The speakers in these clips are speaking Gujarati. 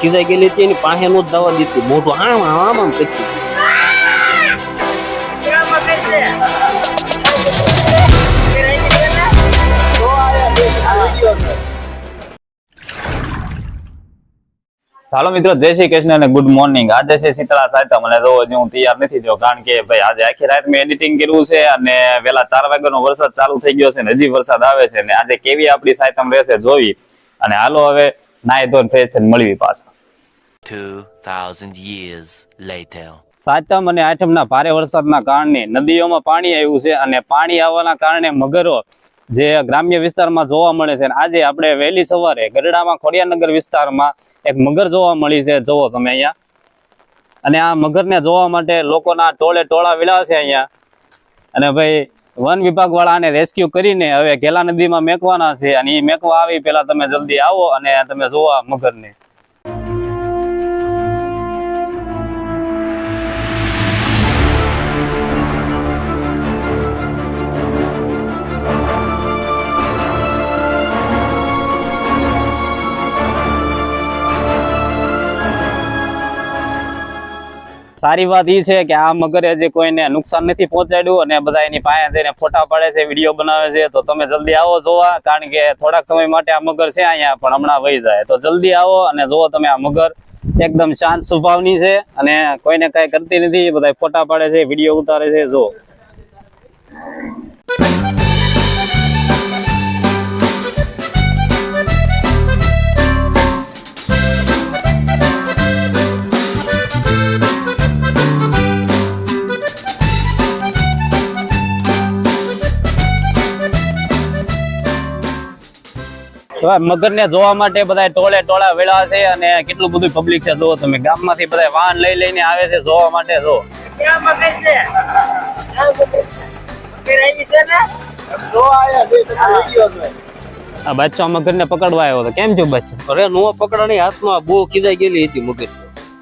ખીજાઈ ગયેલી હતી એની પાસે નો દવા દીધી. મોઢું આમ આમ આમ કરતી હાલો મિત્રો જય શ્રી કૃષ્ણ અને ગુડ મોર્નિંગ આજે છે શીતળા સાતમ અને જો હજી હું તૈયાર નથી થયો કારણ કે ભાઈ આજે આખી રાત મેં એડિટિંગ કર્યું છે અને વેલા ચાર વાગ્યાનો વરસાદ ચાલુ થઈ ગયો છે ને હજી વરસાદ આવે છે ને આજે કેવી આપણી સાતમ રહેશે જોવી અને હાલો હવે નાય ધોન ફ્રેશ થઈને મળવી પાછા. 2,000 years later. સાતમ અને આઠમના ભારે વરસાદના કારણે નદીઓમાં પાણી આવ્યું છે અને પાણી આવવાના કારણે મગરો જે ગ્રામ્ય વિસ્તારમાં જોવા મળે છે. આજે આપણે વહેલી સવારે ગરડામાં ખોડિયાનગર વિસ્તારમાં એક મગર જોવા મળી છે. જોવો તમે અહીંયા. અને આ મગરને જોવા માટે લોકોના ટોળે ટોળા વિલા છે અહીંયા. અને ભાઈ, વન વિભાગ વાળા આને રેસ્ક્યુ કરીને હવે ઘેલા નદીમાં મેકવાના છે. અને એ મેકવા આવી, પેલા તમે જલ્દી આવો અને તમે જોવા મગરને. સારી વાત ઈ છે કે આ મગરે જે કોઈને નુકસાન નથી પહોંચાડ્યું અને બધા એની પાસે જઈને ફોટા પાડે છે, વીડિયો બનાવે છે, તો તમે જલ્દી આવો જોવા, કારણ કે થોડાક સમય માટે આ મગર છે અહીંયા, પણ હમણાં વહી જાય. તો જલ્દી આવો અને જોવો તમે આ મગર એકદમ શાંત સ્વભાવની છે અને કોઈને કઈ કરતી નથી બધા ફોટા પાડે છે, વીડિયો ઉતારે છે જો મગર ને જોવા માટે બધા ટોળે ટોળા વેળા છે અને કેટલું બધું પબ્લિક છે જો તમે ગામમાંથી બધા વાહન લઈ લઈને આવે છે જોવા માટે જો આ બચ્ચા મગર ને? પકડવા આવ્યો હતો કેમ થયું બચ્ચા અરે નો પકડવાની હાથમાં બહુ ખીજાઈ ગયેલી હતી મગર.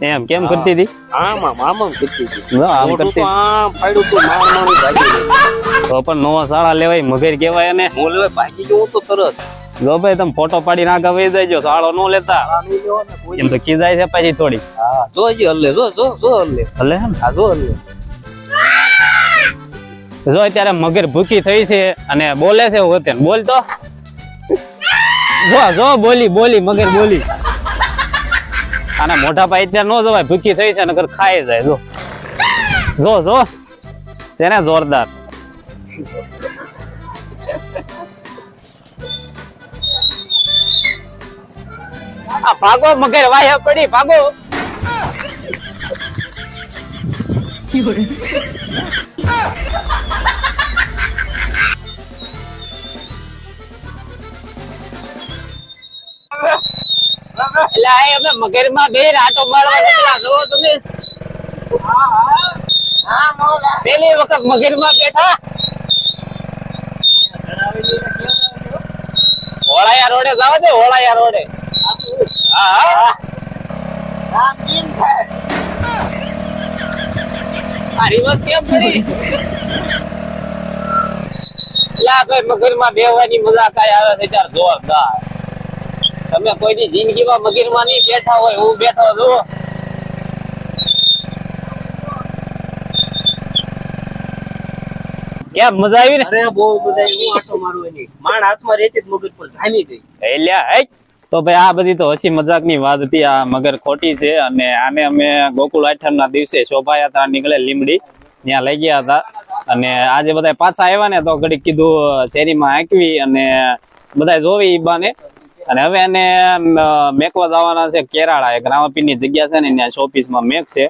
એમ કેમ કરતી હતી? આમ આમ આમ આમ કરતી હતી. આમ કરતી આમ ફાડ્યું તો માર મારી ભાગી તો પણ નવા શાળા લેવાય મગર કહેવાય અને હું લેવાય ભાગી ગયો તો તરત. જો ભાઈ તમે ફોટો પાડી નાખા વહી જાય સાળો નો લેતા. એમ તો કીધાય છે પછી થોડી. હા જો હલ્લે જો જો જો હલ્લે. હલ્લે હા જો હલ્લે. જો અત્યારે મગર ભૂખી થઈ છે અને બોલે છે હોતે બોલ તો. જો જો બોલી બોલી મગર બોલી. અને મોટા ભાઈ અત્યારે નો જવાય ભૂખી થઈ છે નગર ખાઈ જાય જો. જો જો. છે ને જોરદાર? આ ભાગો મગર વાહે પડી ભાગો. એટલે માં બે રાતો મારવા નીકળ્યા. તમે. પેલી વખત મગરમાં બેઠા. હોળાયા રોડે જાવ દે હોળાયા રોડે. મગરમાં બેહવાની મજા કાંઈ આવે છે ત્યારે જોરદાર તમે કોઈની જિંદગીમાં મગીરમાં નહીં બેઠા હોય હું બેઠો છું. કેમ મજા આવી ને? અરે બહુ બધા હું આટો મારું એની. માણ હાથમાં રહેતી જ મગર પર જામી ગઈ. એલ્યા હે? તો ભાઈ આ બધી તો હસી મજાકની વાત હતી. આ મગર ખોટી છે અને આને અમે ગોકુળ આઠમ ના દિવસે શોભાયાત્રા નીકળે લીમડી ત્યાં લઈ ગયા હતા. અને આજે બધા પાછા આવ્યા ને તો ઘડીક કીધું શેરીમાં આંકવી અને બધા જોવી બાને. અને હવે એને મેકવા જવાના છે કેરાળા. એક રામાપીરની જગ્યા છે ને, ત્યાં શોપીસમાં મેક છે.